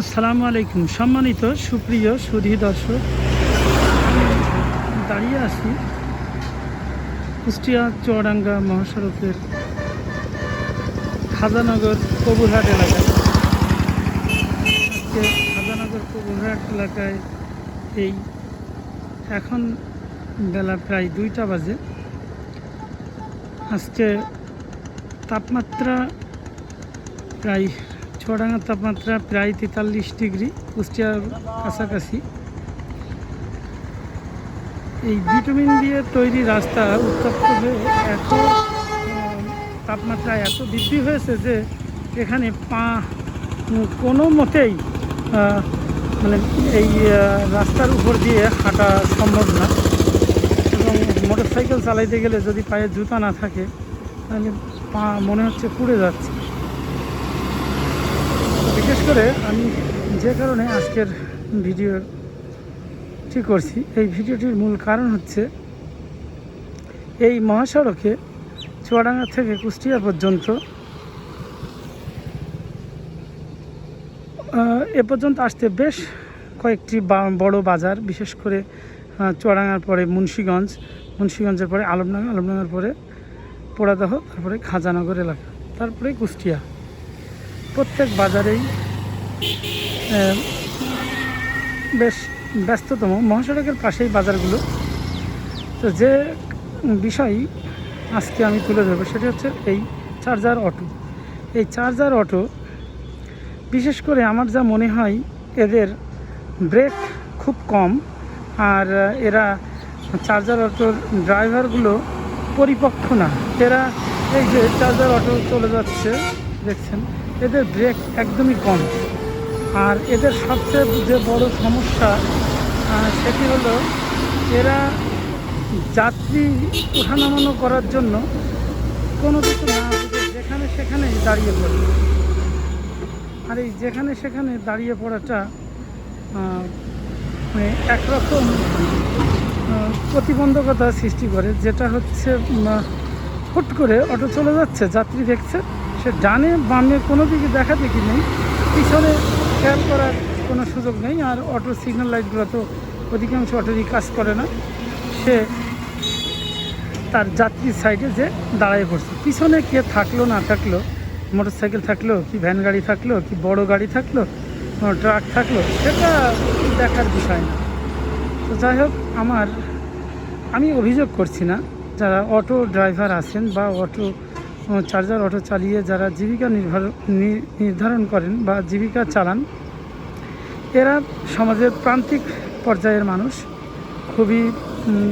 আসসালামু আলাইকুম। সম্মানিত, সুপ্রিয়, সুধী দর্শক, দাঁড়িয়ে আছি কুষ্টিয়া চুয়াডাঙ্গা মহাসড়কের খাজানগর কবুরহাট এলাকায়। আজকে খাজানগর কবুরহাট এলাকায় এই এখন বেলা প্রায় দুইটা বাজে। আজকে তাপমাত্রা প্রায় চুয়াডাঙ্গার তাপমাত্রা প্রায় তেতাল্লিশ ডিগ্রি কুষ্টিয়ার কাছাকাছি। এই ভিটামিন দিয়ে তৈরি রাস্তা উত্তপ্ত হয়ে এত তাপমাত্রা এত বৃদ্ধি হয়েছে যে এখানে পা কোনো মতেই মানে এই রাস্তার উপর দিয়ে হাঁটা সম্ভব না। এবং মোটরসাইকেল চালাইতে গেলে যদি পায়ে জুতা না থাকে, তাহলে পা মনে হচ্ছে পুড়ে যাচ্ছে। বিশেষ করে আমি যে কারণে আজকের ভিডিওটি করছি, এই ভিডিওটির মূল কারণ হচ্ছে এই মহাসড়কে চুয়াডাঙ্গা থেকে কুষ্টিয়া পর্যন্ত এ পর্যন্ত আসতে বেশ কয়েকটি বড় বাজার, বিশেষ করে চুয়াডাঙ্গার পরে মুন্সীগঞ্জ, মুন্সীগঞ্জের পরে আলমডাঙ্গা, আলমডাঙ্গার পরে পোড়াদহ, তারপরে খাজানগর এলাকা, তারপরে কুষ্টিয়া। প্রত্যেক বাজারেই বেশ ব্যস্ততম। মহাসড়কের পাশেই বাজারগুলো। তো যে বিষয় আজকে আমি তুলে ধরবো সেটা হচ্ছে এই চার্জার অটো। এই চার্জার অটো, বিশেষ করে আমার যা মনে হয় এদের ব্রেক খুব কম আর এরা চার্জার অটোর ড্রাইভারগুলো পরিপক্ক না। এরা এই যে চার্জার অটো চলে যাচ্ছে, দেখছেন? এদের ব্রেক একদমই কম। আর এদের সবচেয়ে যে বড় সমস্যা সেটি হলো এরা যাত্রী ওঠানামানো করার জন্য কোনো কিছু না যেখানে সেখানে দাঁড়িয়ে পড়ে। আর এই যেখানে সেখানে দাঁড়িয়ে পড়াটা মানে একরকম প্রতিবন্ধকতা সৃষ্টি করে, যেটা হচ্ছে হুট করে অটো চলে যাচ্ছে, যাত্রী দেখছে সে ডানে বামে কোনো দিকে দেখা দেখি নেই। পিছনে খেয়াল করার কোনো সুযোগ নেই, আর অটো সিগন্যাল লাইটগুলো তো অধিকাংশ অটোরই কাজ করে না। সে তার যাত্রীর সাইডে যে দাঁড়ায় পড়ছে। পিছনে কে থাকল না থাকল মোটর সাইকেল থাকল, কি ভ্যান গাড়ি থাকল, কি বড় গাড়ি থাকল ট্রাক থাকল, সেটা দেখার বিষয় না। তো যাই হোক, আমার, আমি অভিযোগ করছি না, যারা অটো ড্রাইভার আছেন বা অটো চার্জার অটো চালিয়ে যারা জীবিকা নির্ভর নির্ধারণ করেন বা জীবিকা চালান, এরা সমাজের প্রান্তিক পর্যায়ের মানুষ। খুবই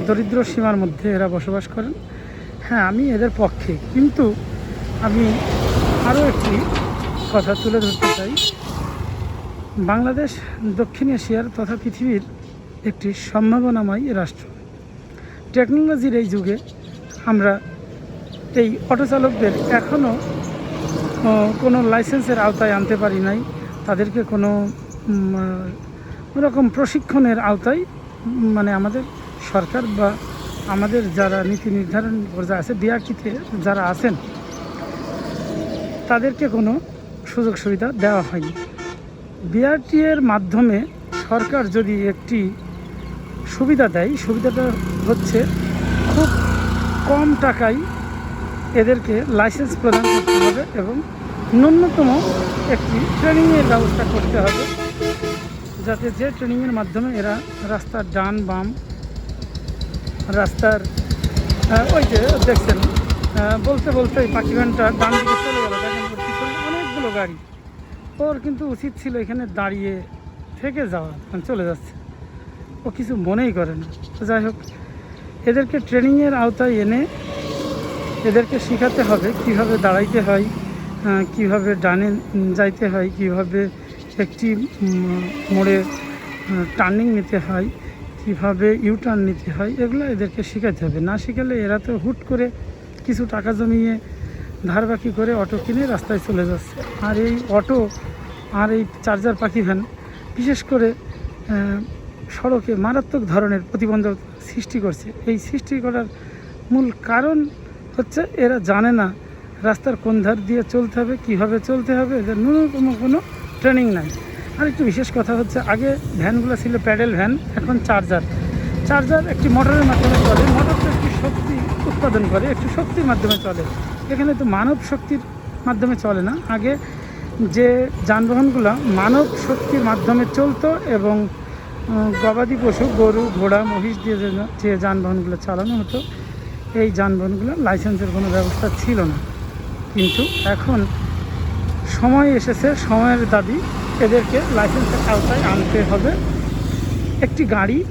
দরিদ্র সীমার মধ্যে এরা বসবাস করেন। হ্যাঁ আমি এদের পক্ষে। কিন্তু আমি আরও একটি কথা তুলে ধরতে চাই। বাংলাদেশ, দক্ষিণ এশিয়ার তথা পৃথিবীর একটি সম্ভাবনাময় রাষ্ট্র। টেকনোলজির এই যুগে আমরা এই অটো চালকদের এখনও কোনো লাইসেন্সের আওতায় আনতে পারি নাই। তাদেরকে কোনো রকম প্রশিক্ষণের আওতায় মানে আমাদের সরকার বা আমাদের যারা নীতি নির্ধারণ পর্যায়ে আছে বিআরটিতে যারা আছেন, তাদেরকে কোনো সুযোগ সুবিধা দেওয়া হয়নি। বিআরটি এর মাধ্যমে সরকার যদি একটি সুবিধা দেয়, সুবিধাটা হচ্ছে খুব কম টাকায় এদেরকে লাইসেন্স প্রদান করতে হবে এবং ন্যূনতম একটি ট্রেনিংয়ের ব্যবস্থা করতে হবে, যাতে যে ট্রেনিংয়ের মাধ্যমে এরা রাস্তার ডান, বাম, রাস্তার ওই যে দেখছেন বলতে বলতে পাখি ভ্যানটা ডান দিকে চলে গেল, দেখেন অনেকগুলো গাড়ি। ওর কিন্তু উচিত ছিল এখানে দাঁড়িয়ে থেকে যাওয়া মানে চলে যাচ্ছে। ও কিছু মনেই করে না। যাই হোক, এদেরকে ট্রেনিংয়ের আওতায় এনে এদেরকে শেখাতে হবে কীভাবে দাঁড়াইতে হয় কীভাবে ডানে যাইতে হয়, কীভাবে একটি মোড়ে টার্নিং নিতে হয়, কীভাবে ইউটার্ন নিতে হয়, এগুলো এদেরকে শেখাতে হবে। না শেখালে এরা তো হুট করে কিছু টাকা জমিয়ে ধার বাকি করে অটো কিনে রাস্তায় চলে যাচ্ছে। আর এই অটো আর এই চার্জার পাখি ভ্যান, বিশেষ করে সড়কে মারাত্মক ধরনের প্রতিবন্ধক সৃষ্টি করছে। এই সৃষ্টি করার মূল কারণ হচ্ছে, এরা জানে না রাস্তার কোন ধার দিয়ে চলতে হবে, কীভাবে চলতে হবে, এদের ন্যূনতম কোনো ট্রেনিং নাই। আর একটু বিশেষ কথা হচ্ছে, আগে ভ্যানগুলো ছিল প্যাডেল ভ্যান, এখন চার্জার। চার্জার একটি মোটরের মাধ্যমে চলে মোটর তো একটি শক্তি উৎপাদন করে, একটি শক্তির মাধ্যমে চলে। এখানে তো মানব শক্তির মাধ্যমে চলে না। আগে যে যানবাহনগুলো মানব শক্তির মাধ্যমে চলতো এবং গবাদি পশু, গরু, ঘোড়া, মহিষ দিয়ে যে যানবাহনগুলো চালানো হতো এই যানবাহনগুলো লাইসেন্সের কোনো ব্যবস্থা ছিল না। কিন্তু এখন সময় এসেছে, সময়ের দাবি এদেরকে লাইসেন্সের আওতায় আনতে হবে। একটি গাড়ি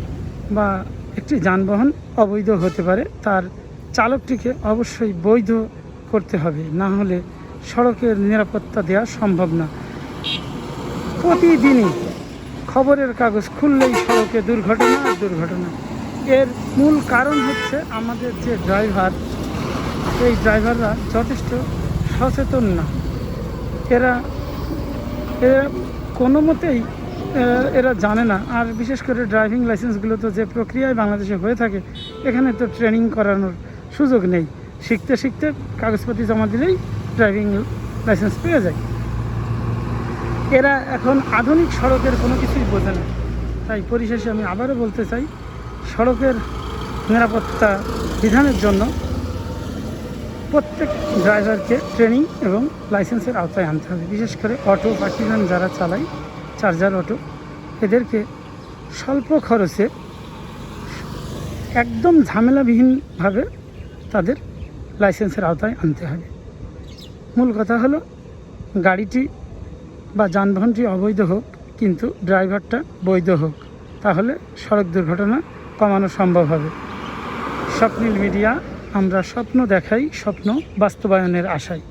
বা একটি যানবাহন অবৈধ হতে পারে, তার চালকটিকে অবশ্যই বৈধ করতে হবে। না হলে সড়কের নিরাপত্তা দেওয়া সম্ভব না। প্রতিদিনই খবরের কাগজ খুললেই সড়কে দুর্ঘটনা দুর্ঘটনা। এর মূল কারণ হচ্ছে আমাদের যে ড্রাইভার, এই ড্রাইভাররা যথেষ্ট সচেতন না। এরা এরা কোনো মতেই এরা- জানে না। আর বিশেষ করে ড্রাইভিং লাইসেন্সগুলো তো যে প্রক্রিয়ায় বাংলাদেশে হয়ে থাকে, এখানে তো ট্রেনিং করানোর সুযোগ নেই। শিখতে শিখতে কাগজপত্র জমা দিলেই ড্রাইভিং লাইসেন্স পেয়ে যায়। এরা এখন আধুনিক সড়কের কোনো কিছুই বোঝে না। তাই পরিশেষে আমি আবারও বলতে চাই সড়কের নিরাপত্তা বিধানের জন্য প্রত্যেক ড্রাইভারকে ট্রেনিং এবং লাইসেন্সের আওতায় আনতে হবে। বিশেষ করে অটো পার্টিজান যারা চালায়, চার্জার অটো, এদেরকে স্বল্প খরচে একদম ঝামেলাবিহীনভাবে তাদের লাইসেন্সের আওতায় আনতে হবে। মূল কথা হলো, গাড়িটি বা যানবাহনটি অবৈধ হোক, কিন্তু ড্রাইভারটা বৈধ হোক, তাহলে সড়ক দুর্ঘটনা কমানো সম্ভব হবে। স্বপ্নিল মিডিয়া আমরা স্বপ্ন দেখাই স্বপ্ন বাস্তবায়নের আশায়।